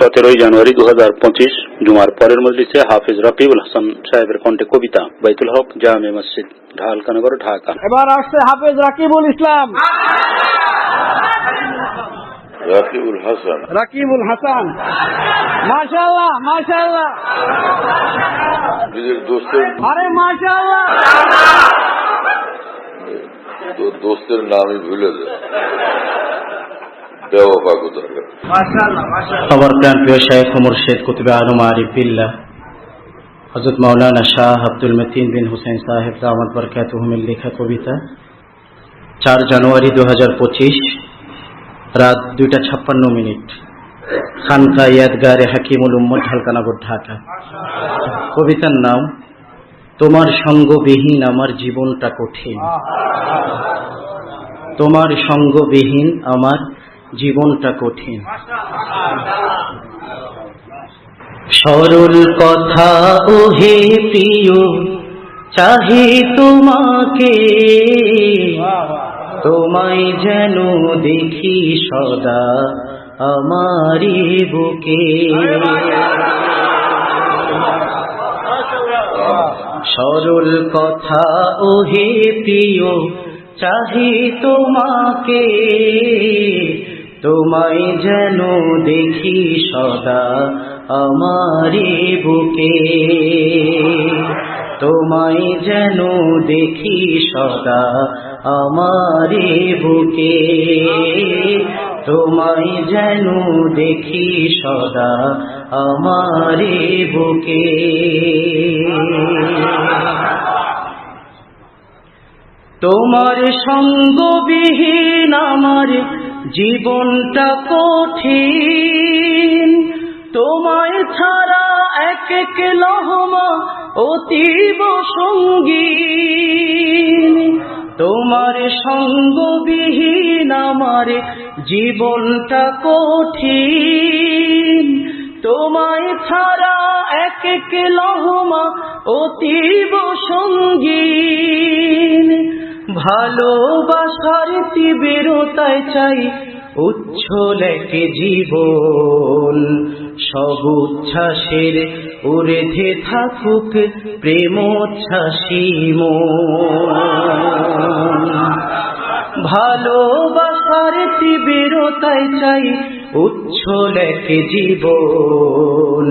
সতেরোই জানুয়ারি দু হাজার পঁচিশ জুমার পরের মজলিসে হাফিজ রকিবুল হাসান সাহেবের কণ্ঠে কবিতা বাইতুল হক জামে মসজিদ ঢালকানগর ঢাকা। এবার আসছে হাফেজ রাকিবুল ইসলাম। রাকিবুল হাসান। রাকিবুল হাসান। মাশাআল্লাহ মাশাআল্লাহ। নিজের দোস্তের আরে মাশাআল্লাহ। দোস্তের নামই ভুলে যায়। বেওয়াফা কোথাকার মাশাআল্লাহ মাশাআল্লাহ। প্রাণ প্রিয় শেখ মুর্শেদ কুতুবে আলম আরিফ বিল্লাহ হজরত মাওলানা শাহ আব্দুল মতিন বিন হুসেন সাহেব দামাদ বরকাতুহমের লেখা কবিতা। চার জানুয়ারি দু হাজার পঁচিশ রাত দুইটা ছাপ্পান্ন মিনিট। খানকা ইয়াদগারে হাকিমুল উম্মদ ঢাকা। কবিতার নাম তোমার সঙ্গবিহীন আমার জীবনটা কঠিন। তোমার সঙ্গবিহীন আমার জীবনটা কঠিন। সরল কথা ওহে প্রিয়, চাহি তোমাকে। তোমায় যেন দেখি সদা আমারি বুকে। সরল কথা ওহে প্রিয়, চাহি তোমাকে। তোমায় যেন দেখি সদা আমারি বুকে। তোমায় যেন দেখি সদা আমারি বুকে। তোমায় যেন দেখি সদা আমারি বুকে। তোমার সঙ্গবিহীন আমার জীবনটা কঠিন। তোমায় ছাড়া এক এক লহমা অতীব সঙ্গী তোমার সঙ্গবিহীন আমার জীবনটা কঠিন। তোমায় ছাড়া এক এক লহমা অতীব সঙ্গীন। ভালোবাসার তীব্রতায় চাই উচ্ছল এক জীবন। সব উচ্ছ্বাসের উর্ধে থাকুক প্রেমোচ্ছ্বাসী মন। ভালোবাসার তীব্রতায় চাই উচ্ছল এক জীবন?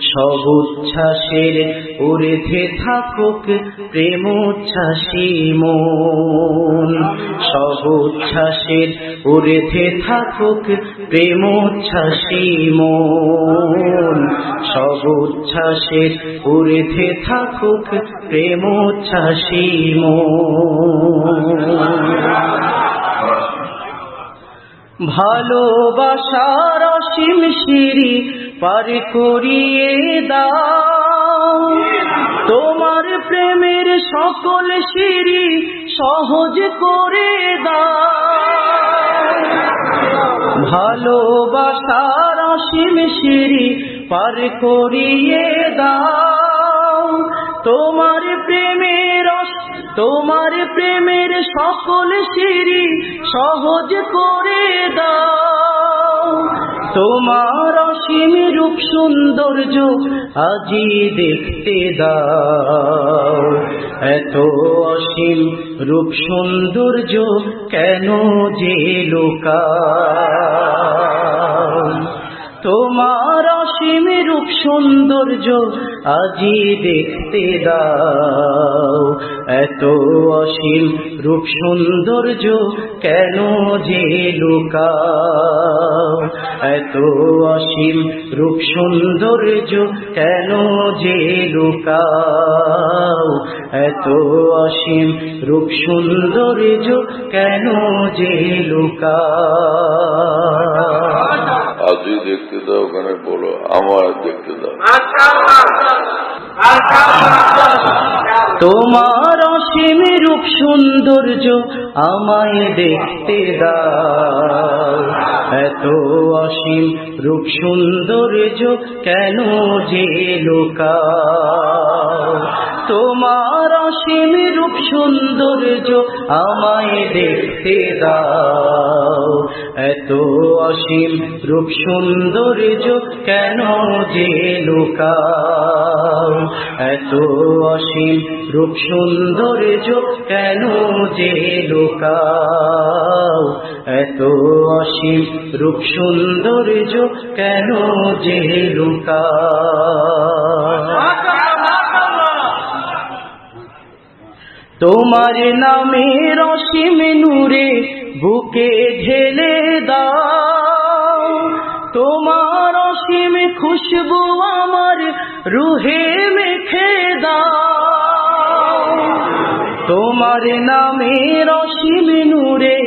সব উচ্ছ্বাসের ঊর্ধ্বে থাকুক প্রেম উচ্ছ্বাসী মন। সব উচ্ছ্বাসের ঊর্ধ্বে থাকুক প্রেম উচ্ছ্বাসী মন। সব উচ্ছ্বাসের ঊর্ধ্বে থাকুক প্রেম উচ্ছ্বাসী মন। ভালোবাসার অসীম সিঁড়ি পার করিয়ে দাও। তোমার প্রেমের সকল সিঁড়ি সহজ করে দাও। ভালোবাসার অসীম সিঁড়ি পার করিয়ে দাও। তোমার প্রেমের অস- তোমার প্রেমের সকল সিঁড়ি সহজ করে দাও। তোমার অসীম রূপ সৌন্দর্য আজি দেখতে দাও। এত অসীম রূপ সৌন্দর্য কেন যে লোকাও? তোমার অসীম রূপ সৌন্দর্য আজি দেখতে দাও। এত অসীম রূপ সৌন্দর্য কেন যে লুকাও? এত অসীম রূপ সৌন্দর্য কেন যে লুকাও? এত অসীম রূপ সৌন্দর্য কেন যে লুকাও? আজই দেখতে দাও ওখানে বলো আমার দেখতে দাও। তোমার অসীম রূপ সৌন্দর্য আমায় দেখতে দাও। এত অসীম রূপ সৌন্দর্য কেন যে লোকাও? তোমার অসীম রূপ সৌন্দর্য আমায় দেখতে দাও। এত অসীম রূপ সৌন্দর্য কেন যে লুকাও? এত অসীম রূপ সৌন্দর্য কেন যে লুকাও? এত অসীম রূপ সৌন্দর্য কেন যে লুকাও? তোমার নামে রসিম নূরে বুকে ঢেলে দাও। তোমার অসীম খুশবু আমার রুহে মেখে দাও। তোমার নামে রসিম নূরে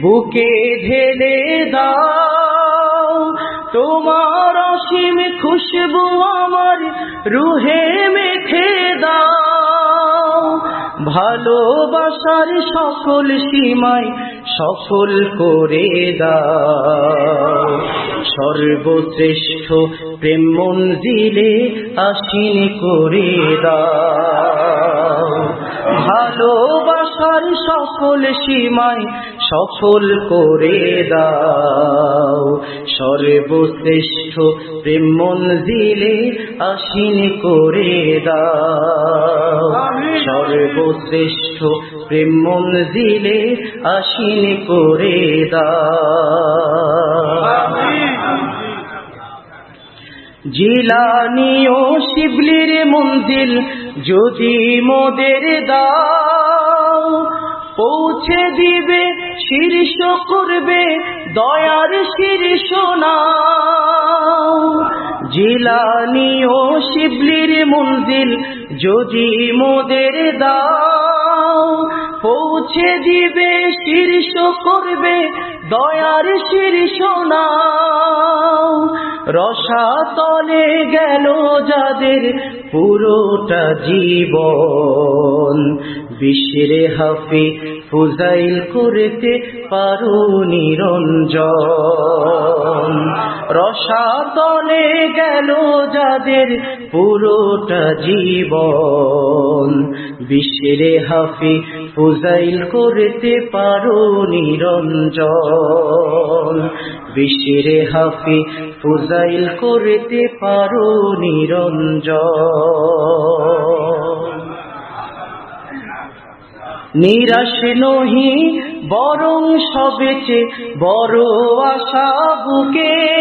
বুকে ঢেলে দাও। তোমার অসীম খুশবু আমার রুহে মেখে ভালোবাসার সকল সীমায় সফল করে দাও। সর্বশ্রেষ্ঠ প্রেম মঞ্জিলে আসীন করে দাও। ভালোবাসার সকল সীমায় সফল করে দাও। সর্বশ্রেষ্ঠ প্রেম মঞ্জিলে আসীন করে দাও। সর্বশ্রেষ্ঠ প্রেম মঞ্জিলে আসীন করে দাও। জিলানিও শিবলির মন্দির যদি মোদের দাও। পৌঁছে দিবে, শীর্ষ করবে, দয়ার শীর্ষ নাও জিলানিও শিবলির মন্দির যদি মোদের দাও। পৌঁছে দিবে, শীর্ষ করবে, দয়ার শীর্ষ নাও রসাতলে গেল যাদের পুরোটা জীবন। বিশ্বের হাফি ফুজাইল করতে পারো নিরঞ্জন। রসাতলে গেল যাদের পুরোটা জীবন। বিশ্বের হাফি ফুজাইল করতে পারো নিরঞ্জন। বিশ্বের হাফি ফুজাইল করতে পারো নিরঞ্জন। নিরাশ নহি, বরং সবেচে বড় আশা বুকে।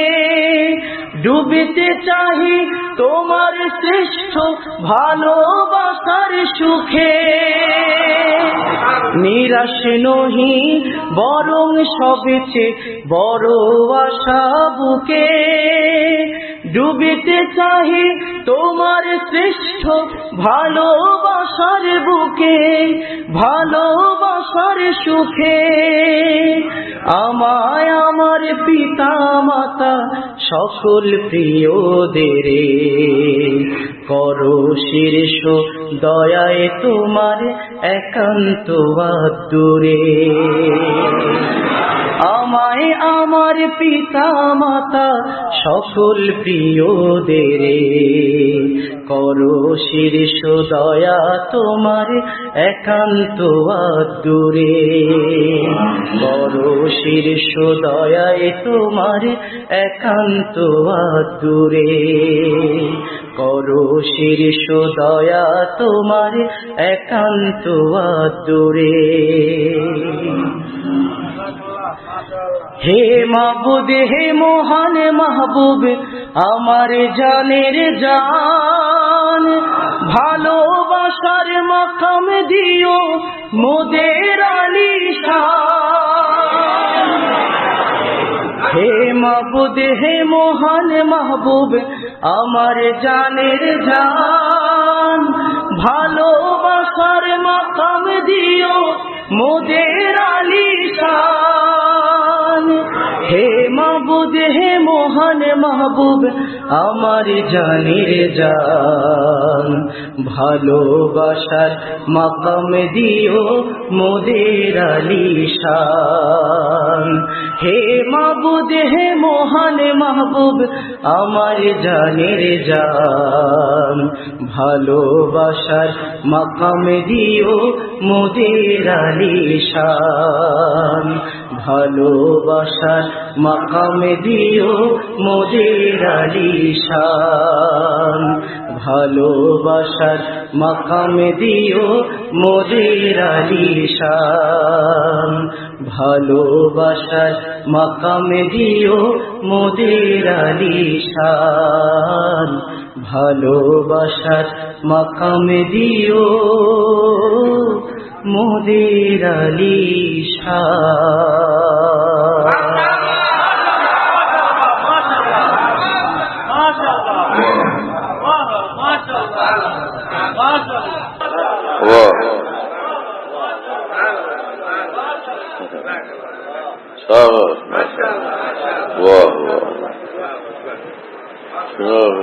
ডুবিতে চাহি তোমার শ্রেষ্ঠ ভালোবাসার সুখে। নিরাশ নহি, বরং সবেচে বড় আশা বুকে। ডুবিতে চাহি তোমার শ্রেষ্ঠ ভালোবাসার বুকে, ভালোবাসার সুখে। আমায় আমার পিতা মাতা সকল প্রিয়দের করো শীর্ষ দয়ায় তোমার একান্ত দূরে আমায় আমার পিতা মাতা সকল প্রিয়দের করো শীর্ষ দয়া তোমার একান্ত দূরে করো শীর্ষ দয়ায় তোমার একান্ত দূরে করো শীর্ষ দয়া তোমার একান্ত দূরে হে মাহবুব, হে মহান মাহবুব, আমার জানের জান ভালোবাসার মাকাম দিও মোদের হে মাহবুব, হে মহান মাহবুব, আমার জানের জান। ভালোবাসার মাকাম দিও মোদের আলিশান মহান মাহবুব আমার জানি জান ভালোবাসার মাকাম দিও মোদের আলিশান। হে মাবুদ, হে মহান মাহবুব, আমার জানের জান। ভালোবাসার মাকাম দিও মোদের আলিশান। ভালোবাসার মাকাম দিও মোদের আলিশান। ভালোবাসার মাকাম দিও মোদের আলিশান ভালোবাসার মাকাম দিও মোদের আলিশান ভালোবাসার মাকাম দিও মোদের আলিশান ஓ வாஹ் வாஹ் اور